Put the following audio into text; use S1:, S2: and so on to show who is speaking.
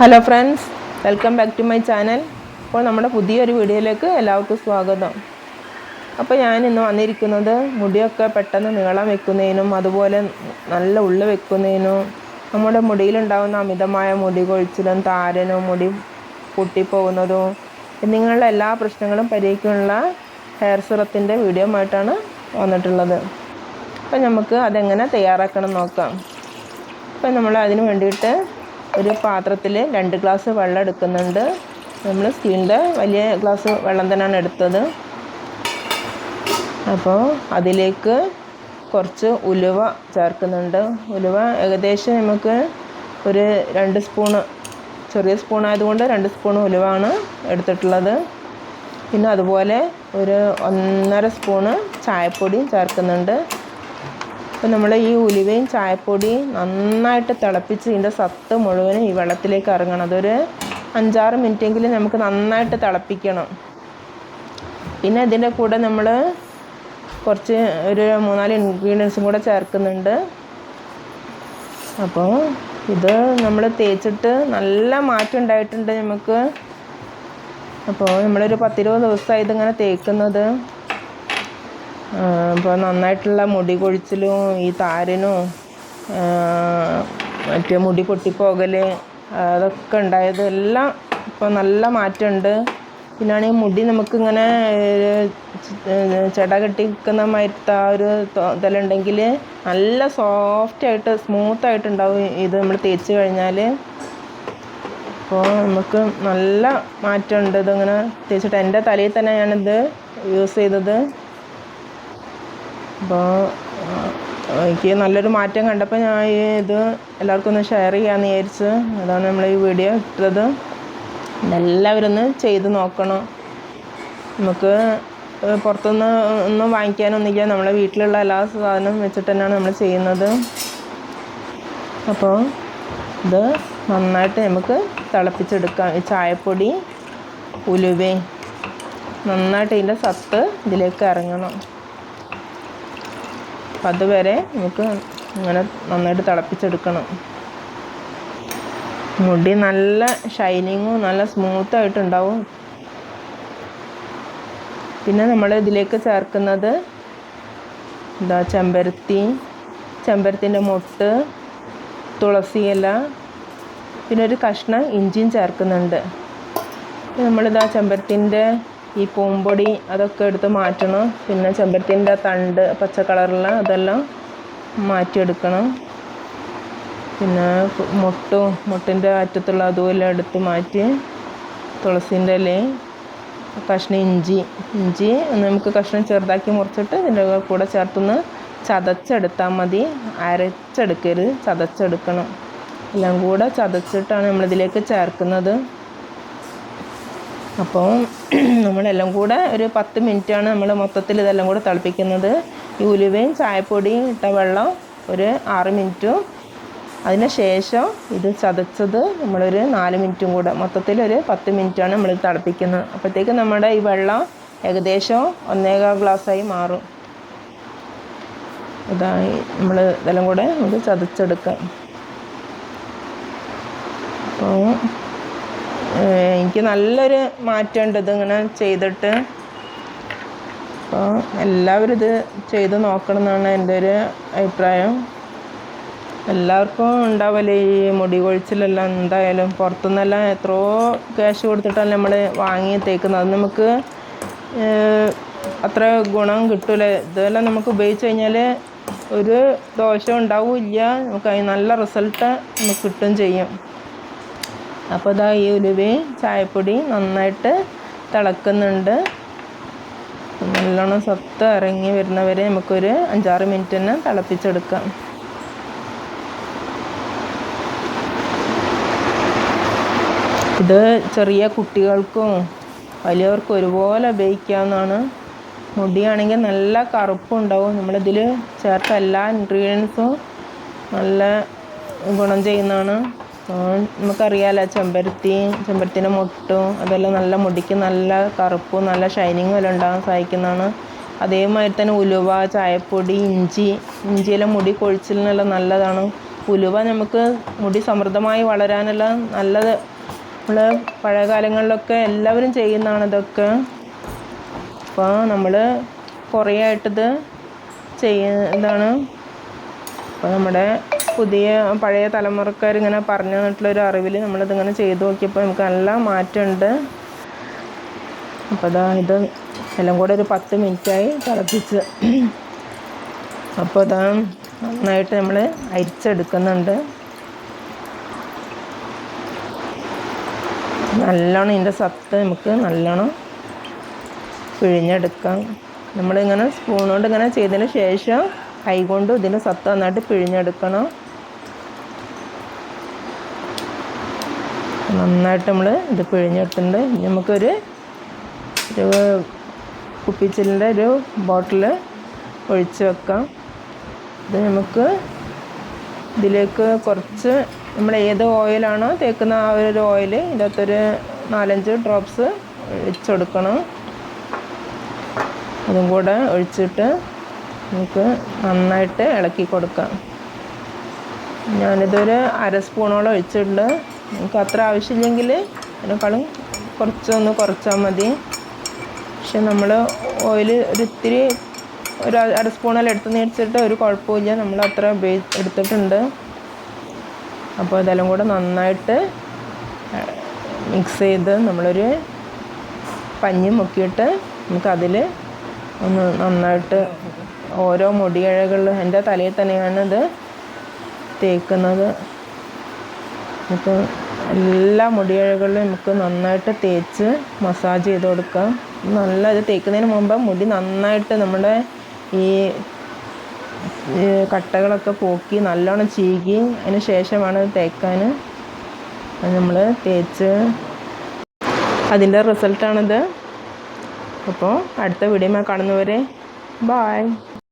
S1: Hello friends welcome back to my channel അപ്പോൾ നമ്മുടെ പുതിയൊരു വീഡിയോയിലേക്ക് എല്ലാവർക്കും സ്വാഗതം. അപ്പോൾ ഞാൻ ഇന്ന് വന്നിരിക്കുന്നത് മുടിയൊക്കെ പെട്ടെന്ന് നീളം വെക്കുന്നതിനും അതുപോലെ നല്ല ഉള്ളു വെക്കുന്നതിനും നമ്മുടെ മുടിയിലുണ്ടാകുന്ന അമിതമായ മുടി കൊഴിച്ചിലും താരനും മുടി പൊട്ടിപ്പോകുന്നതും എന്നിങ്ങനെയുള്ള എല്ലാ പ്രശ്നങ്ങളും പരിഹരിക്കാനുള്ള ഹെയർ സിറത്തിന്റെ വീഡിയോ ആയിട്ടാണ് വന്നിട്ടുള്ളത്. അപ്പോൾ നമുക്ക് അതെങ്ങനെ തയ്യാറാക്കണം നോക്കാം. അപ്പോൾ നമ്മൾ അതിന് വേണ്ടിയിട്ട് ഒരു പാത്രത്തിൽ രണ്ട് ഗ്ലാസ് വെള്ളം എടുക്കുന്നുണ്ട്. നമ്മൾ സ്റ്റീലിന്റെ വലിയ ഗ്ലാസ് വെള്ളം തന്നെയാണ് എടുത്തത്. അപ്പോൾ അതിലേക്ക് കുറച്ച് ഉലുവ ചേർക്കുന്നുണ്ട്. ഉലുവ ഏകദേശം നമുക്ക് ഒരു രണ്ട് സ്പൂണ് ചെറിയ സ്പൂൺ ആയതുകൊണ്ട് രണ്ട് സ്പൂൺ ഉലുവാണ് എടുത്തിട്ടുള്ളത്. പിന്നെ അതുപോലെ ഒരു ഒന്നര സ്പൂണ് ചായപ്പൊടിയും ചേർക്കുന്നുണ്ട്. അപ്പോൾ നമ്മൾ ഈ ഉലുവയും ചായപ്പൊടിയും നന്നായിട്ട് തിളപ്പിച്ച് ഇതിന്റെ സത്ത് മുഴുവനും ഈ വെള്ളത്തിലേക്ക് ഇറങ്ങണം. അതൊരു അഞ്ചാറ് മിനിറ്റെങ്കിലും നമുക്ക് നന്നായിട്ട് തിളപ്പിക്കണം. പിന്നെ ഇതിന്റെ കൂടെ നമ്മൾ കുറച്ച് ഒരു മൂന്നാൽ ഇൻഗ്രീഡിയൻസും കൂടെ ചേർക്കുന്നുണ്ട്. അപ്പോൾ ഇത് നമ്മൾ തേച്ചിട്ട് നല്ല മാറ്റം ഉണ്ടായിട്ടുണ്ട് നമുക്ക്. അപ്പോൾ നമ്മളൊരു പത്തിരുപത് ദിവസമായി ഇതിങ്ങനെ തേക്കുന്നത്. അപ്പോൾ നന്നായിട്ടുള്ള മുടി കൊഴിച്ചിലും ഈ താരനും മറ്റേ മുടി പൊട്ടിപ്പോകൽ അതൊക്കെ ഉണ്ടായത് എല്ലാം ഇപ്പോൾ നല്ല മാറ്റമുണ്ട്. പിന്നാണെങ്കിൽ മുടി നമുക്കിങ്ങനെ ചെട കെട്ടി നിൽക്കുന്ന മാതിരത്തെ ആ ഒരു ഇതിലുണ്ടെങ്കിൽ നല്ല സോഫ്റ്റായിട്ട് സ്മൂത്തായിട്ടുണ്ടാവും ഇത് നമ്മൾ തേച്ച് കഴിഞ്ഞാൽ അപ്പോൾ നമുക്ക് നല്ല മാറ്റമുണ്ട് ഇതിങ്ങനെ തേച്ചിട്ട്. എന്റെ തലയിൽ തന്നെ ഞാനിത് യൂസ് ചെയ്തത്. അപ്പോൾ എനിക്ക് നല്ലൊരു മാറ്റം കണ്ടപ്പോൾ ഞാൻ ഇത് എല്ലാവർക്കും ഒന്ന് ഷെയർ ചെയ്യാമെന്ന് വിചാരിച്ച് അതാണ് നമ്മൾ ഈ വീഡിയോ ഇട്ടത്. എല്ലാവരും ഒന്ന് ചെയ്ത് നോക്കണം. നമുക്ക് പുറത്തുനിന്ന് ഒന്നും വാങ്ങിക്കാനൊന്നുമില്ല നമ്മളെ വീട്ടിലുള്ള എല്ലാ സാധനവും വെച്ചിട്ട് തന്നെയാണ് നമ്മൾ ചെയ്യുന്നത്. അപ്പോൾ ഇത് നന്നായിട്ട് നമുക്ക് തിളപ്പിച്ചെടുക്കാം. ഈ ചായപ്പൊടി ഉലുവയും. നന്നായിട്ട് ഇതിന്റെ സത്ത് ഇതിലേക്ക് ഇറങ്ങണം. അപ്പം അതുവരെ നമുക്ക് ഇങ്ങനെ നന്നായിട്ട് തിളപ്പിച്ചെടുക്കണം. മുടി നല്ല ഷൈനിങ്ങും നല്ല സ്മൂത്തായിട്ടുണ്ടാവും പിന്നെ നമ്മൾ ഇതിലേക്ക് ചേർക്കുന്നത് എന്താ ചെമ്പരത്തി ചെമ്പരത്തിന്റെ മുട്ട് തുളസി ഇല പിന്നെ ഒരു കഷ്ണം ഇഞ്ചിയും ചേർക്കുന്നുണ്ട്. നമ്മളിതാ ചെമ്പരത്തിന്റെ ഈ പൂമ്പൊടി അതൊക്കെ എടുത്ത് മാറ്റണം. പിന്നെ ചെമ്പരത്തിന്റെ തണ്ട് പച്ച കളറുള്ള അതെല്ലാം മാറ്റിയെടുക്കണം. പിന്നെ മുട്ടും മുട്ടിന്റെ അറ്റത്തുള്ള അതുമെല്ലാം എടുത്ത് മാറ്റി തുളസിന്റെ ഇലയും കഷ്ണം ഇഞ്ചി ഇഞ്ചി നമുക്ക് കഷ്ണം ചെറുതാക്കി മുറിച്ചിട്ട് ഇതിന്റെ കൂടെ ചേർത്തൊന്ന് ചതച്ചെടുത്താൽ മതി. അരച്ചെടുക്കരുത് ചതച്ചെടുക്കണം. എല്ലാം കൂടെ ചതച്ചിട്ടാണ് നമ്മളിതിലേക്ക് ചേർക്കുന്നത്. അപ്പോൾ നമ്മളെല്ലാം കൂടെ ഒരു പത്ത് മിനിറ്റാണ് നമ്മൾ മൊത്തത്തിൽ ഇതെല്ലാം കൂടെ തിളപ്പിക്കുന്നത്. ഈ ഉലുവയും ചായപ്പൊടിയും ഇട്ട വെള്ളം ഒരു ആറ് മിനിറ്റും. അതിന് ശേഷം ഇത് ചതച്ചത് നമ്മളൊരു നാല് മിനിറ്റും കൂടെ. മൊത്തത്തിൽ ഒരു പത്ത് മിനിറ്റാണ് നമ്മൾ തിളപ്പിക്കുന്നത്. അപ്പോഴത്തേക്ക് നമ്മുടെ ഈ വെള്ളം ഏകദേശം ഒന്നേകാൽ ഗ്ലാസ്സായി മാറും. ഇതായി നമ്മൾ ഇതെല്ലാം കൂടെ നമുക്ക് ചതച്ചെടുക്കാം. അപ്പോൾ എനിക്ക് നല്ലൊരു മാറ്റമുണ്ട് ഇതിങ്ങനെ ചെയ്തിട്ട്. അപ്പോൾ എല്ലാവരും ഇത് ചെയ്ത് നോക്കണം എന്നാണ് എന്റെ ഒരു അഭിപ്രായം. എല്ലാവർക്കും ഉണ്ടാവല്ലേ ഈ മുടി കൊഴിച്ചിലെല്ലാം എന്തായാലും പുറത്തുനിന്നെല്ലാം എത്രയോ ക്യാഷ് കൊടുത്തിട്ടാണ് നമ്മൾ വാങ്ങി തേക്കുന്നത്. അത് നമുക്ക് അത്ര ഗുണം കിട്ടില്ല ഇതെല്ലാം നമുക്ക് ഉപയോഗിച്ച് കഴിഞ്ഞാൽ ഒരു ദോഷം ഉണ്ടാവില്ല. നമുക്ക് അതിന് നല്ല റിസൾട്ട് നമുക്ക് കിട്ടുകയും ചെയ്യും. അപ്പോൾ ഇതാ ഈ ഉലുവയും ചായപ്പൊടി നന്നായിട്ട് തിളക്കുന്നുണ്ട്. നല്ലോണം സ്വത്ത് ഇറങ്ങി വരുന്നവരെ നമുക്കൊരു അഞ്ചാറ് മിനിറ്റ് തന്നെ തിളപ്പിച്ചെടുക്കാം. ഇത് ചെറിയ കുട്ടികൾക്കും വലിയവർക്കും ഒരുപോലെ ഉപയോഗിക്കാവുന്നതാണ്. മുടിയാണെങ്കിൽ നല്ല കറുപ്പുണ്ടാവും. നമ്മളിതിൽ ചേർത്ത എല്ലാ ഇൻഗ്രീഡിയൻസും നല്ല ഗുണം ചെയ്യുന്നതാണ്. നമുക്കറിയാമല്ലോ ചെമ്പരത്തി ചെമ്പരത്തിന്റെ മുട്ടും അതെല്ലാം നല്ല മുടിക്ക് നല്ല കറുപ്പും നല്ല ഷൈനിങ്ങും എല്ലാം ഉണ്ടാകാൻ സഹായിക്കുന്നതാണ്. അതേമാതിരി തന്നെ ഉലുവ ചായപ്പൊടി ഇഞ്ചി ഇഞ്ചിയെല്ലാം മുടി കൊഴിച്ചിലിനെല്ലാം നല്ലതാണ്. ഉലുവ നമുക്ക് മുടി സമൃദ്ധമായി വളരാനുള്ള നല്ലത്. നമ്മൾ പഴയകാലങ്ങളിലൊക്കെ എല്ലാവരും ചെയ്യുന്നതാണ് ഇതൊക്കെ. അപ്പോൾ നമ്മൾ കുറേ ആയിട്ടിത് ചെയ്യുന്നതാണ് അപ്പോൾ നമ്മുടെ പുതിയ പഴയ തലമുറക്കാർ ഇങ്ങനെ പറഞ്ഞു തന്നിട്ടുള്ളൊരു അറിവിൽ നമ്മളിതിങ്ങനെ ചെയ്തു നോക്കിയപ്പോൾ നമുക്ക് നല്ല മാറ്റമുണ്ട്. അപ്പോൾ അതാ ഇത് എല്ലാം കൂടെ ഒരു പത്ത് മിനിറ്റായി തിളപ്പിച്ച്. അപ്പോൾ അതാ നന്നായിട്ട് നമ്മൾ അരിച്ചെടുക്കുന്നുണ്ട്. നല്ലോണം ഇതിന്റെ സത്ത് നമുക്ക് നല്ലോണം പിഴിഞ്ഞെടുക്കാം. നമ്മളിങ്ങനെ സ്പൂൺ കൊണ്ട് ഇങ്ങനെ ചെയ്തതിന് ശേഷം കൈകൊണ്ട് ഇതിന്റെ സത്ത് നന്നായിട്ട് പിഴിഞ്ഞെടുക്കണം. നന്നായിട്ട് നമ്മൾ ഇത് പിഴിഞ്ഞിട്ടുണ്ട് നമുക്കൊരു ഒരു കുപ്പിച്ചിലിന്റെ ഒരു ബോട്ടിൽ ഒഴിച്ച് വെക്കാം. ഇത് നമുക്ക് ഇതിലേക്ക് കുറച്ച് നമ്മൾ ഏത് ഓയിലാണോ തേക്കുന്ന ആ ഒരു ഓയിൽ ഇതിനകത്തൊരു നാലഞ്ച് ഡ്രോപ്സ് ഒഴിച്ച് കൊടുക്കണം. അതും കൂടെ ഒഴിച്ചിട്ട് നമുക്ക് നന്നായിട്ട് ഇളക്കി കൊടുക്കാം. ഞാനിതൊരു അര സ്പൂണോളം ഒഴിച്ചിട്ടുണ്ട്. നമുക്ക് അത്ര ആവശ്യമില്ലെങ്കിൽ അതിനേക്കാളും കുറച്ചൊന്ന് കുറച്ചാൽ മതി. പക്ഷെ നമ്മൾ ഓയിൽ ഒരു ഇത്തിരി ഒരു അര സ്പൂണെല്ലാം എടുത്ത് മേടിച്ചിട്ട് ഒരു കുഴപ്പമില്ല. നമ്മൾ അത്ര എടുത്തിട്ടുണ്ട്. അപ്പോൾ ഇതെല്ലാം കൂടെ നന്നായിട്ട് മിക്സ് ചെയ്ത് നമ്മളൊരു പഞ്ഞി മുക്കിയിട്ട് നമുക്കതിൽ ഒന്ന് നന്നായിട്ട് ഓരോ മുടിയിഴകളിലും എന്റെ തലയിൽ തന്നെയാണിത് തേക്കുന്നത്. നമുക്ക് എല്ലാ മുടിയഴകളിലും നമുക്ക് നന്നായിട്ട് തേച്ച് മസാജ് ചെയ്ത് കൊടുക്കാം. നല്ല ഇത് തേക്കുന്നതിന് മുമ്പ് മുടി നന്നായിട്ട് നമ്മുടെ ഈ കട്ടകളൊക്കെ പോക്കി നല്ലോണം ചീകി അതിന് ശേഷമാണ് തേക്കാൻ. നമ്മൾ തേച്ച് അതിന്റെ റിസൾട്ടാണിത് അപ്പോൾ അടുത്ത വീഡിയോ കാണുന്നവരെ ബായ്